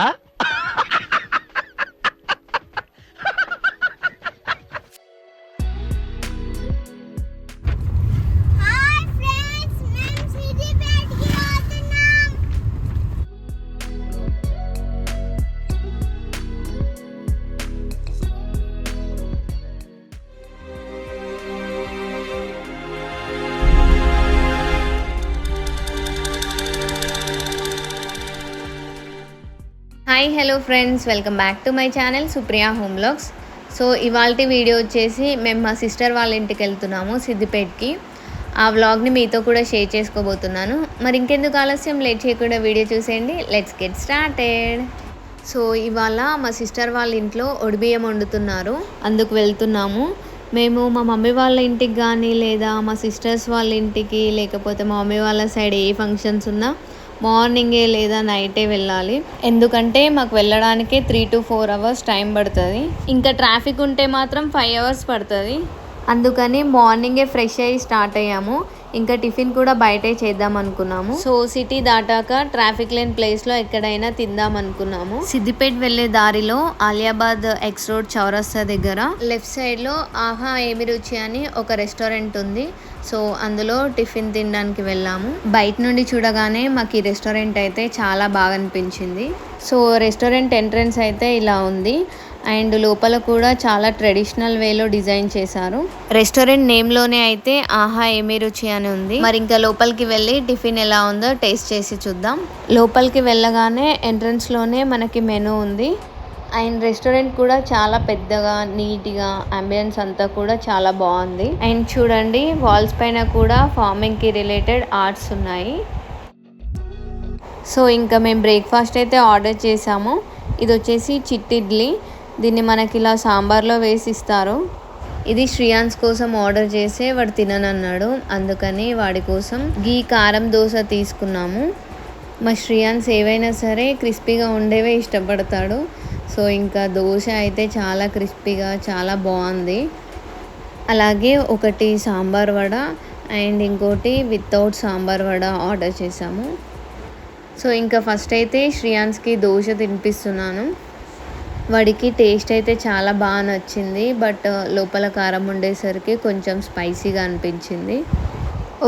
Hi hi hello friends. Welcome back to my channel Supriya home blogs. So ఇవాళ video వచ్చేసి మేము మా sister వాళ్ళ ఇంటికి వెళ్తున్నాము సిద్దిపేట్కి. ఆ వ్లాగ్ని మీతో కూడా షేర్ చేసుకోబోతున్నాను. మరి ఇంకెందుకు ఆలస్యం? లేట్ చేయకుండా వీడియో చూసేయండి. లెట్స్ గెట్ స్టార్టెడ్ సో ఇవాళ మా సిస్టర్ వాళ్ళ ఇంట్లో ఒడిబియ్యం వండుతున్నారు. అందుకు వెళ్తున్నాము. మేము మా మమ్మీ వాళ్ళ ఇంటికి కానీ లేదా మా సిస్టర్స్ వాళ్ళ ఇంటికి లేకపోతే మా మమ్మీ వాళ్ళ సైడ్ ఏ ఫంక్షన్స్ ఉన్నా మార్నింగే లేదా నైటే వెళ్ళాలి. ఎందుకంటే మాకు వెళ్ళడానికే three to four hours time పడుతుంది. ఇంకా ట్రాఫిక్ ఉంటే మాత్రం ఫైవ్ అవర్స్ పడుతుంది. అందుకని మార్నింగే ఫ్రెష్ అయ్యి స్టార్ట్ అయ్యాము. ఇంకా టిఫిన్ కూడా బయటే చేద్దాం అనుకున్నాము. సో సిటీ దాటాక ట్రాఫిక్ లేని ప్లేస్లో ఎక్కడైనా తిందాం అనుకున్నాము. సిద్దిపేట వెళ్ళే దారిలో ఆలియాబాద్ ఎక్స్ రోడ్ చౌరస్తా దగ్గర. లెఫ్ట్ సైడ్లో ఆహా ఏమి రుచి అని ఒక రెస్టారెంట్ ఉంది. సో అందులో టిఫిన్ తినడానికి వెళ్ళాము. బయట నుండి చూడగానే మాకు ఈ రెస్టారెంట్ అయితే చాలా బాగా అనిపించింది. సో రెస్టారెంట్ ఎంట్రన్స్ అయితే ఇలా ఉంది. అండ్ లోపల కూడా చాలా ట్రెడిషనల్ వేలో డిజైన్ చేశారు. రెస్టారెంట్ నేమ్లోనే అయితే ఆహా ఏమి రుచి అని ఉంది. మరి ఇంకా లోపలికి వెళ్ళి టిఫిన్ ఎలా ఉందో టేస్ట్ చేసి చూద్దాం. లోపలికి వెళ్ళగానే ఎంట్రన్స్లోనే మనకి మెనూ ఉంది. అండ్ రెస్టారెంట్ కూడా చాలా పెద్దగా నీట్గా అంబియన్స్ అంతా కూడా చాలా బాగుంది. అండ్ చూడండి వాల్స్ పైన కూడా ఫార్మింగ్కి రిలేటెడ్ ఆర్ట్స్ ఉన్నాయి. సో ఇంకా మేము బ్రేక్ఫాస్ట్ అయితే ఆర్డర్ చేసాము. ఇది వచ్చేసి చిట్టిడ్లీ దీన్ని మనకి ఇలా సాంబార్లో వేసి ఇస్తారు ఇది శ్రియాన్స్ కోసం ఆర్డర్ చేస్తే వాడు తిననన్నాడు. అందుకని వాడి కోసం గీ కారం దోశ తీసుకున్నాము. మా శ్రియాన్స్ ఏవైనా సరే క్రిస్పీగా ఉండేవే ఇష్టపడతాడు. సో ఇంకా దోశ అయితే చాలా క్రిస్పీగా చాలా బాగుంది. అలాగే ఒకటి సాంబార్ వడ అండ్ ఇంకోటి వితౌట్ సాంబార్ వడ ఆర్డర్ చేసాము సో ఇంకా ఫస్ట్ అయితే శ్రియాన్స్కి దోశ తినిపిస్తున్నాను. వాడికి టేస్ట్ అయితే చాలా బాగా నచ్చింది బట్ లోపల కారం ఉండేసరికి కొంచెం స్పైసీగా అనిపించింది.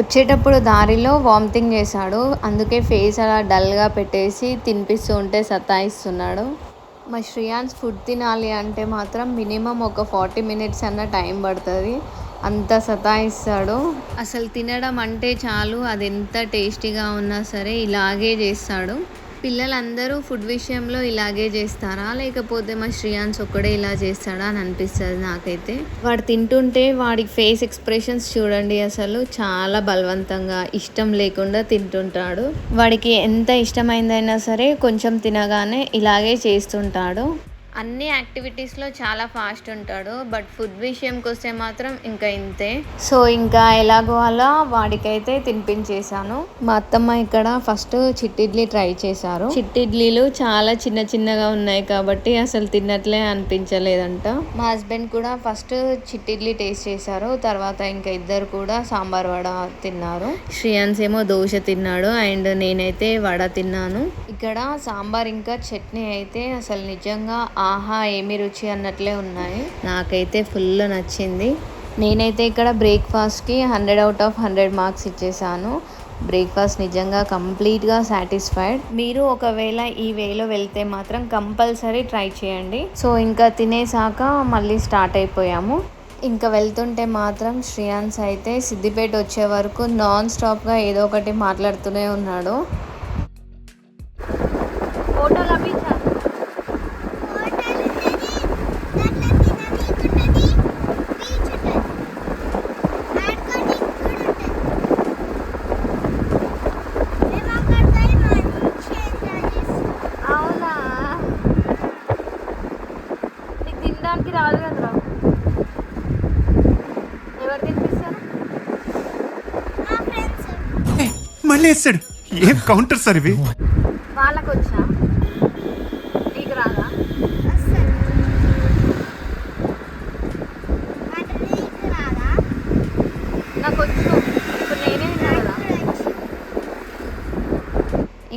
వచ్చేటప్పుడు దారిలో వామిటింగ్ చేశాడు అందుకే ఫేస్ అలా డల్గా పెట్టేసి తినిపిస్తూ ఉంటే సతాయిస్తున్నాడు. మా శ్రియాన్స్ ఫుడ్ తినాలి అంటే మాత్రం మినిమం ఒక ఫార్టీ మినిట్స్ అన్న టైం పడుతుంది. అంత సతాయిస్తాడు. అసలు తినడం అంటే చాలు అది ఎంత టేస్టీగా ఉన్నా సరే ఇలాగే చేస్తాడు. పిల్లలందరూ ఫుడ్ విషయంలో ఇలాగే చేస్తారా? లేకపోతే మా శ్రియాన్స్ ఒక్కడే ఇలా చేస్తాడా అని అనిపిస్తుంది నాకైతే. వాడు తింటుంటే వాడి ఫేస్ ఎక్స్ప్రెషన్స్ చూడండి అసలు చాలా బలవంతంగా ఇష్టం లేకుండా తింటుంటాడు. వాడికి ఎంత ఇష్టమైందైనా సరే కొంచెం తినగానే ఇలాగే చేస్తుంటాడు. అన్ని యాక్టివిటీస్లో చాలా ఫాస్ట్ ఉంటాడు బట్ ఫుడ్ విషయంకి వస్తే మాత్రం ఇంకా ఇంతే. సో ఇంకా ఎలాగో అలా వాడికైతే తినిపించేశాను. మా అత్తమ్మ ఇక్కడ ఫస్ట్ చిట్టిడ్లీ ట్రై చేశారు. చిట్టిడ్లీలు చాలా చిన్న చిన్నగా ఉన్నాయి కాబట్టి అసలు తిన్నట్లే అనిపించలేదంట. మా హస్బెండ్ కూడా ఫస్ట్ చిట్టిడ్లీ టేస్ట్ చేశారు తర్వాత ఇంకా ఇద్దరు కూడా సాంబార్ వడ తిన్నారు. శ్రేయాన్స్ ఏమో దోశ తిన్నాడు అండ్ నేనైతే వడ తిన్నాను. ఇక్కడ సాంబార్ ఇంకా చట్నీ అయితే అసలు నిజంగా ఆహా ఏమి రుచి అన్నట్లే ఉన్నాయి. నాకైతే ఫుల్ నచ్చింది. నేనైతే ఇక్కడ బ్రేక్ఫాస్ట్కి hundred out of hundred marks ఇచ్చేసాను. బ్రేక్ఫాస్ట్ నిజంగా కంప్లీట్గా సాటిస్ఫైడ్. మీరు ఒకవేళ ఈ వేలో వెళ్తే మాత్రం కంపల్సరీ ట్రై చేయండి. సో ఇంకా తినేసాక మళ్ళీ స్టార్ట్ అయిపోయాము. ఇంకా వెళ్తుంటే మాత్రం శ్రేయాన్స్ అయితే సిద్దిపేట వచ్చే వరకు నాన్ స్టాప్గా ఏదో ఒకటి మాట్లాడుతూనే ఉన్నాడు ఫోటోలు అవి హోటల్ ఉన్నది దాంట్లో తిననీకి ఉన్నది బీచ్ ఉంటుంది ఆడుకోనీకి కూడా ఉంటుంది మేము అక్కడికి వెళ్ళి మంచిగా ఎంజాయ్ చేస్తాం అవునా నీకు తినడానికి రాదు కదరా ఎవరు తినిపిస్తారు మా ఫ్రెండ్స్ ఏ, మళ్ళీ వేస్తాడు. ఏం కౌంటర్ సార్ ఇవి? వాళ్ళకి వచ్చా నీకు రాదా? నీకు రాదా నాకు వచ్చు ఇప్పుడు నేనే కదా.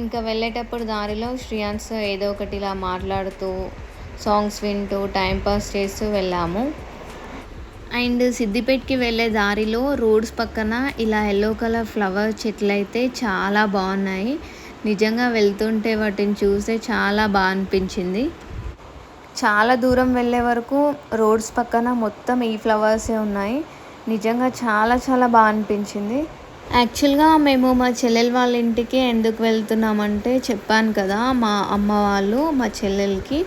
ఇంకా వెళ్ళేటప్పుడు దారిలో శ్రీయాన్స్ ఏదో ఒకటి ఇలా మాట్లాడుతూ సాంగ్స్ వింటూ టైంపాస్ చేస్తూ వెళ్ళాము. అండ్ సిద్దిపేట్కి వెళ్ళే దారిలో రోడ్స్ పక్కన ఇలా ఎల్లో కలర్ ఫ్లవర్ చెట్లు అయితే చాలా బాగున్నాయి. నిజంగా వెళ్తుంటే వాటిని చూస్తే చాలా బాగా అనిపించింది. చాలా దూరం వెళ్ళే వరకు రోడ్స్ పక్కన మొత్తం ఈ ఫ్లవర్సే ఉన్నాయి. నిజంగా చాలా చాలా బాగా అనిపించింది. యాక్చువల్గా మేము మా చెల్లెల వాళ్ళ ఇంటికి ఎందుకు వెళ్తున్నామంటే చెప్పాను కదా మా అమ్మ వాళ్ళు మా చెల్లెలకి.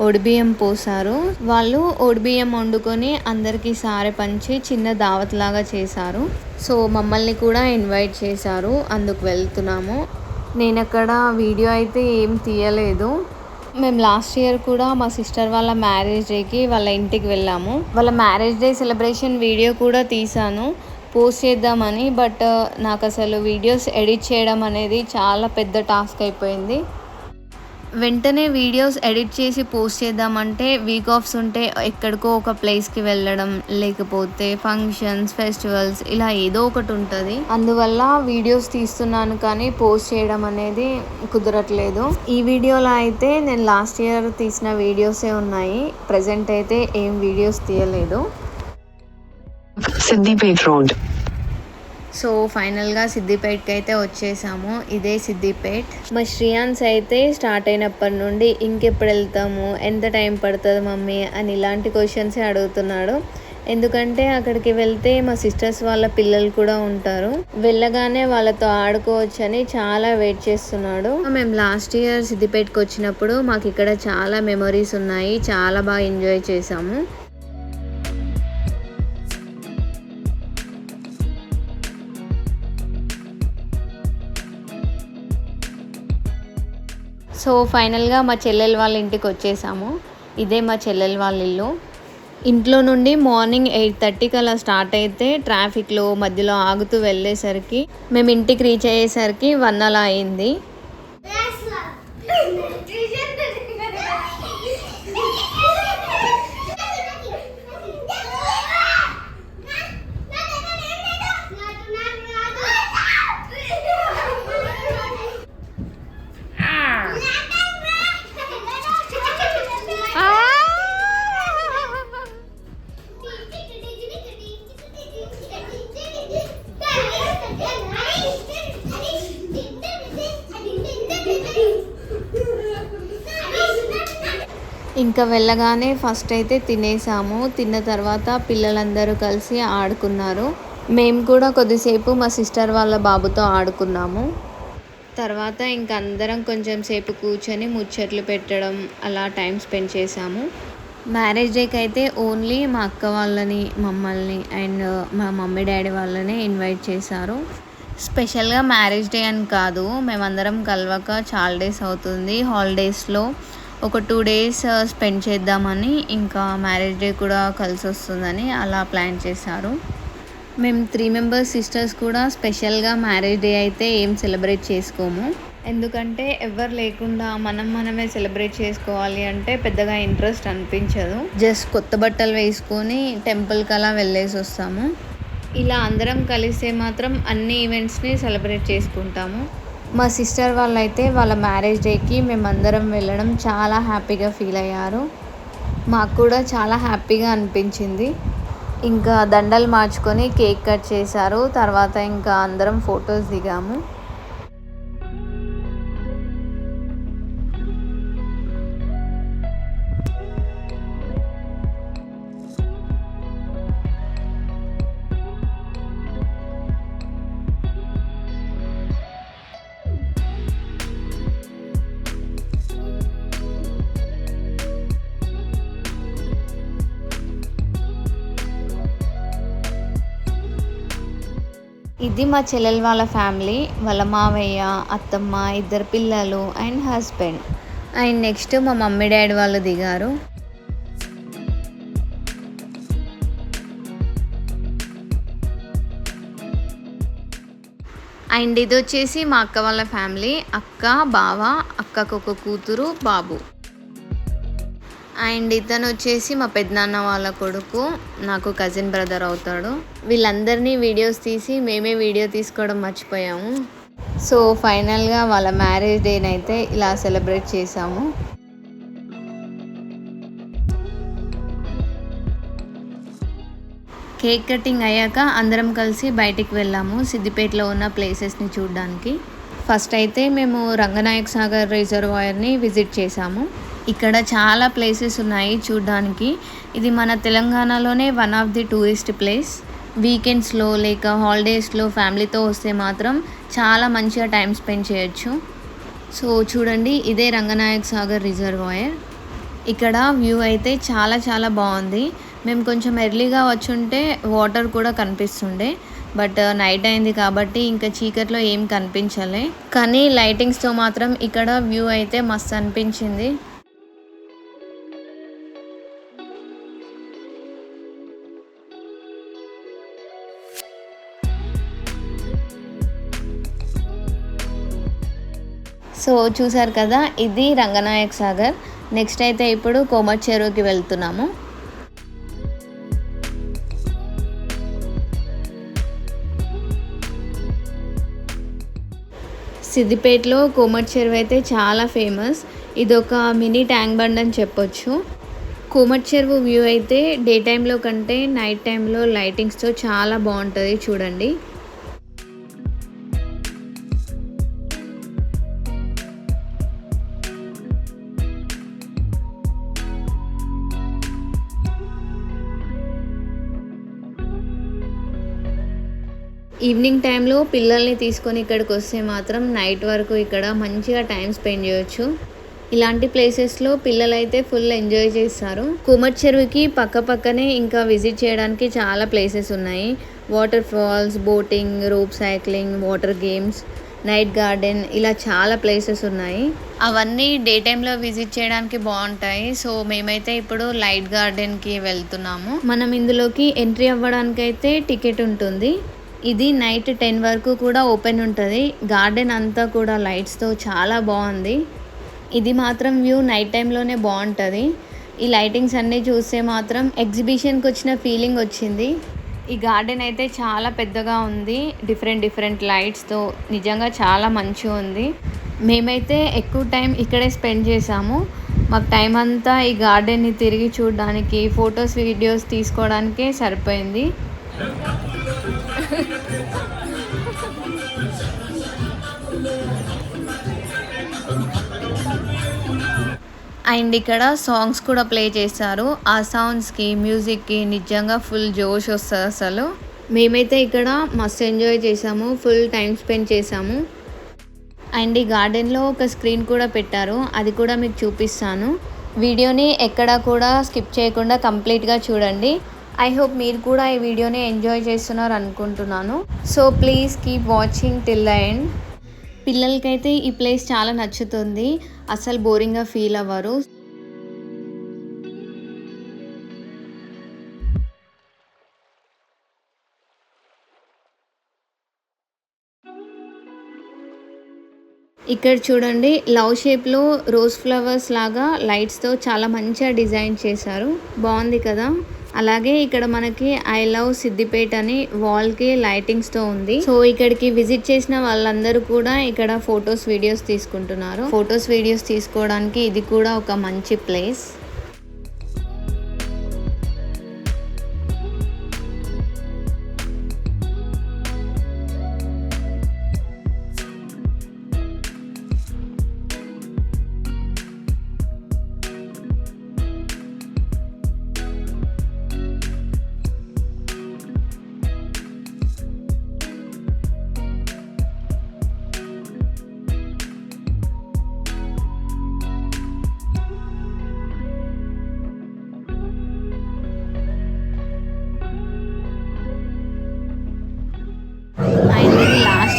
ఒడిబియ్యం పోసారు. వాళ్ళు ఒడిబియ్యం వండుకొని అందరికీ సారె పంచి చిన్న దావత్ లాగా చేశారు. సో మమ్మల్ని కూడా ఇన్వైట్ చేశారు. అందుకు వెళ్తున్నాము. నేను అక్కడ వీడియో అయితే ఏం తీయలేదు. మేము లాస్ట్ ఇయర్ కూడా మా సిస్టర్ వాళ్ళ మ్యారేజ్ డేకి వాళ్ళ ఇంటికి వెళ్ళాము. వాళ్ళ మ్యారేజ్ డే సెలబ్రేషన్ వీడియో కూడా తీశాను. పోస్ట్ చేద్దామని బట్ నాకు అసలు వీడియోస్ ఎడిట్ చేయడం అనేది చాలా పెద్ద టాస్క్ అయిపోయింది. వెంటనే వీడియోస్ ఎడిట్ చేసి పోస్ట్ చేద్దామంటే వీక్ ఆఫ్స్ ఉంటే ఎక్కడికో ఒక ప్లేస్కి వెళ్ళడం లేకపోతే ఫంక్షన్స్ ఫెస్టివల్స్ ఇలా ఏదో ఒకటి ఉంటుంది. అందువల్ల వీడియోస్ తీస్తున్నాను కానీ పోస్ట్ చేయడం అనేది కుదరట్లేదు. ఈ వీడియోలో అయితే నేను లాస్ట్ ఇయర్ తీసిన వీడియోసే ఉన్నాయి. ప్రజెంట్ అయితే ఏం వీడియోస్ తీయలేదు. Siddipet రోడ్ సో ఫైనల్గా సిద్దిపేట్కి అయితే వచ్చేసాము. ఇదే సిద్దిపేట్. మా శ్రీయాన్స్ అయితే స్టార్ట్ అయినప్పటి నుండి ఇంకెప్పుడు వెళ్తాము ఎంత టైం పడుతుంది మమ్మీ అని ఇలాంటి క్వశ్చన్సే అడుగుతున్నాడు. ఎందుకంటే అక్కడికి వెళ్తే మా సిస్టర్స్ వాళ్ళ పిల్లలు కూడా ఉంటారు. వెళ్ళగానే వాళ్ళతో ఆడుకోవచ్చని చాలా వెయిట్ చేస్తున్నాడు. మేము లాస్ట్ ఇయర్ సిద్దిపేట్కి వచ్చినప్పుడు మాకు ఇక్కడ చాలా మెమరీస్ ఉన్నాయి చాలా బాగా ఎంజాయ్ చేసాము సో ఫైనల్గా మా చెల్లెల వాళ్ళ ఇంటికి వచ్చేసాము. ఇదే మా చెల్లెల వాళ్ళ ఇల్లు. ఇంట్లో నుండి మార్నింగ్ ఎయిట్ థర్టీకి అలా స్టార్ట్ అయితే ట్రాఫిక్లో మధ్యలో ఆగుతూ వెళ్ళేసరికి మేము ఇంటికి రీచ్ అయ్యేసరికి వన్ అలా అయింది. ఇంకా వెళ్ళగానే ఫస్ట్ అయితే తినేసాము. తిన్న తర్వాత పిల్లలందరూ కలిసి ఆడుకున్నారు. మేము కూడా కొద్దిసేపు మా సిస్టర్ వాళ్ళ బాబుతో ఆడుకున్నాము. తర్వాత ఇంక అందరం కొంచెం సేపు కూర్చొని ముచ్చట్లు పెట్టడం అలా టైం స్పెండ్ చేసాము మ్యారేజ్ డేకి అయితే ఓన్లీ మా అక్క వాళ్ళని మమ్మల్ని అండ్ మా మమ్మీ డాడీ వాళ్ళని ఇన్వైట్ చేశారు. స్పెషల్గా మ్యారేజ్ డే అని కాదు మేమందరం కలవక చాలా డేస్ అవుతుంది. హాలిడేస్లో ఒక టూ డేస్ స్పెండ్ చేద్దామని ఇంకా మ్యారేజ్ డే కూడా కలిసి వస్తుందని అలా ప్లాన్ చేశారు. మేము త్రీ మెంబర్స్ సిస్టర్స్ కూడా స్పెషల్గా మ్యారేజ్ డే అయితే ఏం సెలబ్రేట్ చేసుకోము. ఎందుకంటే ఎవరు లేకుండా మనం మనమే సెలబ్రేట్ చేసుకోవాలి అంటే పెద్దగా ఇంట్రెస్ట్ అనిపించదు. జస్ట్ కొత్త బట్టలు వేసుకొని టెంపుల్కి అలా వెళ్ళేసి వస్తాము. ఇలా అందరం కలిస్తే మాత్రం అన్ని ఈవెంట్స్ని సెలబ్రేట్ చేసుకుంటాము. మా సిస్టర్ వాళ్ళైతే వాళ్ళ మ్యారేజ్ డేకి మేమందరం వెళ్ళడం చాలా హ్యాపీగా ఫీల్ అయ్యారు. మాకు కూడా చాలా హ్యాపీగా అనిపించింది. ఇంకా దండలు మార్చుకొని కేక్ కట్ చేశారు. తర్వాత ఇంకా అందరం ఫొటోస్ దిగాము. ఇది మా చెల్లెల వాళ్ళ ఫ్యామిలీ వాళ్ళ మావయ్య అత్తమ్మ ఇద్దరు పిల్లలు అండ్ హస్బెండ్. అండ్ నెక్స్ట్ మా మమ్మీ డాడీ వాళ్ళు దిగారు. అండ్ ఇది వచ్చేసి మా అక్క వాళ్ళ ఫ్యామిలీ అక్క బావ అక్కకు ఒక కూతురు బాబు. అండ్ ఇతను వచ్చేసి మా పెద్దనాన్న వాళ్ళ కొడుకు నాకు కజిన్ బ్రదర్ అవుతాడు. వీళ్ళందరినీ వీడియోస్ తీసి మేమే వీడియో తీసుకోవడం మర్చిపోయాము. సో ఫైనల్గా వాళ్ళ మ్యారేజ్ డేని అయితే ఇలా సెలబ్రేట్ చేసాము కేక్ కటింగ్ అయ్యాక అందరం కలిసి బయటికి వెళ్ళాము సిద్దిపేటలో ఉన్న ప్లేసెస్ని చూడడానికి. ఫస్ట్ అయితే మేము రంగనాయక్ సాగర్ రిజర్వాయర్ని విజిట్ చేసాము ఇక్కడ చాలా ప్లేసెస్ ఉన్నాయి చూడడానికి. ఇది మన తెలంగాణలోనే one of the tourist place వీకెండ్స్లో లేక హాలిడేస్లో ఫ్యామిలీతో వస్తే మాత్రం చాలా మంచిగా టైం స్పెండ్ చేయొచ్చు. సో చూడండి ఇదే రంగనాయక్ సాగర్ రిజర్వాయర్ ఇక్కడ వ్యూ అయితే చాలా చాలా బాగుంది. మేము కొంచెం ఎర్లీగా వచ్చుంటే వాటర్ కూడా కనిపిస్తుండే. బట్ నైట్ uh, అయింది కాబట్టి ఇంకా చీకట్లో ఏం కనిపించలే. కానీ లైటింగ్స్తో మాత్రం ఇక్కడ వ్యూ అయితే మస్తు అనిపించింది. సో చూసారు కదా ఇది రంగనాయక్ సాగర్. నెక్స్ట్ అయితే ఇప్పుడు కోమట్ చెరువుకి వెళ్తున్నాము. సిద్దిపేటలో కోమట్ చెరువు అయితే చాలా ఫేమస్ ఇది ఒక మినీ ట్యాంక్ బండ్ అని చెప్పొచ్చు. కోమట్ చెరువు వ్యూ అయితే డే టైంలో కంటే నైట్ టైంలో లైటింగ్స్తో చాలా బాగుంటుంది చూడండి. ఈవినింగ్ టైంలో పిల్లల్ని తీసుకొని ఇక్కడికి వస్తే మాత్రం నైట్ వరకు ఇక్కడ మంచిగా టైం స్పెండ్ చేయొచ్చు. ఇలాంటి ప్లేసెస్లో పిల్లలైతే ఫుల్ ఎంజాయ్ చేస్తారు. కుమర్ చెరువుకి పక్క పక్కనే ఇంకా విజిట్ చేయడానికి చాలా ప్లేసెస్ ఉన్నాయి. Water falls boating rope cycling water games night garden ఇలా చాలా ప్లేసెస్ ఉన్నాయి. అవన్నీ డే టైంలో విజిట్ చేయడానికి బాగుంటాయి. సో మేమైతే ఇప్పుడు లైట్ గార్డెన్కి వెళ్తున్నాము. మనం ఇందులోకి ఎంట్రీ అవ్వడానికైతే టికెట్ ఉంటుంది. ఇది నైట్ టెన్ వరకు కూడా ఓపెన్ ఉంటుంది. గార్డెన్ అంతా కూడా లైట్స్తో చాలా బాగుంది. ఇది మాత్రం వ్యూ నైట్ టైంలోనే బాగుంటుంది. ఈ లైటింగ్స్ అన్నీ చూస్తే మాత్రం ఎగ్జిబిషన్కి వచ్చిన ఫీలింగ్ వచ్చింది. ఈ గార్డెన్ అయితే చాలా పెద్దగా ఉంది. డిఫరెంట్ డిఫరెంట్ లైట్స్తో నిజంగా చాలా మంచిగా ఉంది. మేమైతే ఎక్కువ టైం ఇక్కడే స్పెండ్ చేసాము మాకు టైం అంతా ఈ గార్డెన్ని తిరిగి చూడడానికి ఫొటోస్ వీడియోస్ తీసుకోవడానికే సరిపోయింది. అండ్ ఇక్కడ సాంగ్స్ కూడా ప్లే చేశారు. ఆ సౌండ్స్కి మ్యూజిక్కి నిజంగా ఫుల్ జోష్ వస్తుంది అసలు. మేమైతే ఇక్కడ మస్తు ఎంజాయ్ చేసాము ఫుల్ టైం స్పెండ్ చేసాము అండ్ ఈ గార్డెన్లో ఒక స్క్రీన్ కూడా పెట్టారు. అది కూడా మీకు చూపిస్తాను. వీడియోని ఎక్కడా కూడా స్కిప్ చేయకుండా కంప్లీట్గా చూడండి. ఐ హోప్ మీరు కూడా ఈ వీడియోని ఎంజాయ్ చేస్తున్నారు అనుకుంటున్నాను. So please keep watching till the end పిల్లలకైతే ఈ ప్లేస్ చాలా నచ్చుతుంది. అసలు బోరింగ్గా ఫీల్ అవ్వరు. ఇక్కడ చూడండి లవ్ షేప్లో రోజ్ ఫ్లవర్స్ లాగా లైట్స్తో చాలా మంచిగా డిజైన్ చేశారు. బాగుంది కదా? అలాగే ఇక్కడ మనకి ఐ లవ్ సిద్దిపేట అని వాల్కి లైటింగ్స్తో ఉంది. సో ఇక్కడికి విజిట్ చేసిన వాళ్ళందరూ కూడా ఇక్కడ ఫొటోస్ వీడియోస్ తీసుకుంటున్నారు. ఫొటోస్ వీడియోస్ తీసుకోవడానికి ఇది కూడా ఒక మంచి ప్లేస్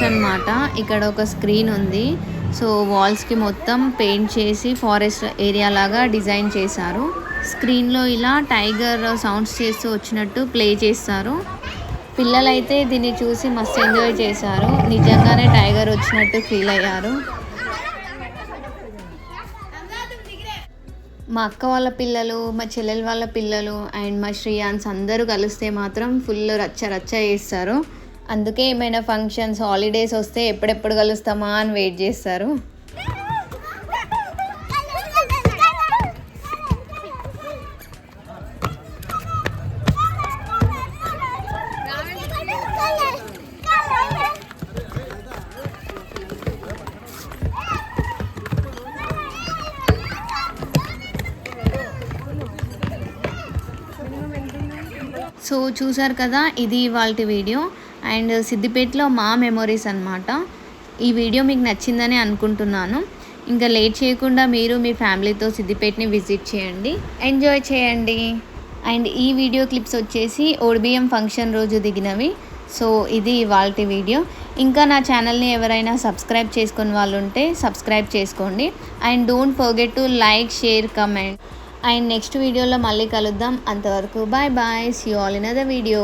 అనమాట అన్నమాట. ఇక్కడ ఒక స్క్రీన్ ఉంది. సో వాల్స్కి మొత్తం పెయింట్ చేసి ఫారెస్ట్ ఏరియా లాగా డిజైన్ చేశారు. స్క్రీన్లో ఇలా టైగర్ సౌండ్స్ చేస్తూ వచ్చినట్టు ప్లే చేస్తారు. పిల్లలైతే దీన్ని చూసి మస్తు ఎంజాయ్ చేశారు. నిజంగానే టైగర్ వచ్చినట్టు ఫీల్ అయ్యారు. మా అక్క వాళ్ళ పిల్లలు మా చెల్లెల వాళ్ళ పిల్లలు అండ్ మా శ్రీయాన్స్ అందరూ కలిస్తే మాత్రం ఫుల్ రచ్చ రచ్చ చేస్తారు. అందుకే ఏమైనా ఫంక్షన్స్ హాలిడేస్ వస్తే ఎప్పుడెప్పుడు కలుస్తామా అని వెయిట్ చేస్తారు. సో చూసారు కదా ఇది వాళ్ళ వీడియో అండ్ సిద్దిపేటలో మా మెమొరీస్ అనమాట ఈ వీడియో మీకు నచ్చిందని అనుకుంటున్నాను. ఇంకా లేట్ చేయకుండా మీరు మీ ఫ్యామిలీతో సిద్దిపేటని విజిట్ చేయండి. ఎంజాయ్ చేయండి. అండ్ ఈ వీడియో క్లిప్స్ వచ్చేసి ఓడిబిఎం ఫంక్షన్ రోజు దిగినవి. సో ఇది ఇవాళ వీడియో. ఇంకా నా ఛానల్ని ఎవరైనా సబ్స్క్రైబ్ చేసుకుని వాళ్ళు ఉంటే సబ్స్క్రైబ్ చేసుకోండి. And don't forget to like share comment. And next వీడియోలో మళ్ళీ కలుద్దాం. అంతవరకు bye bye see all in other video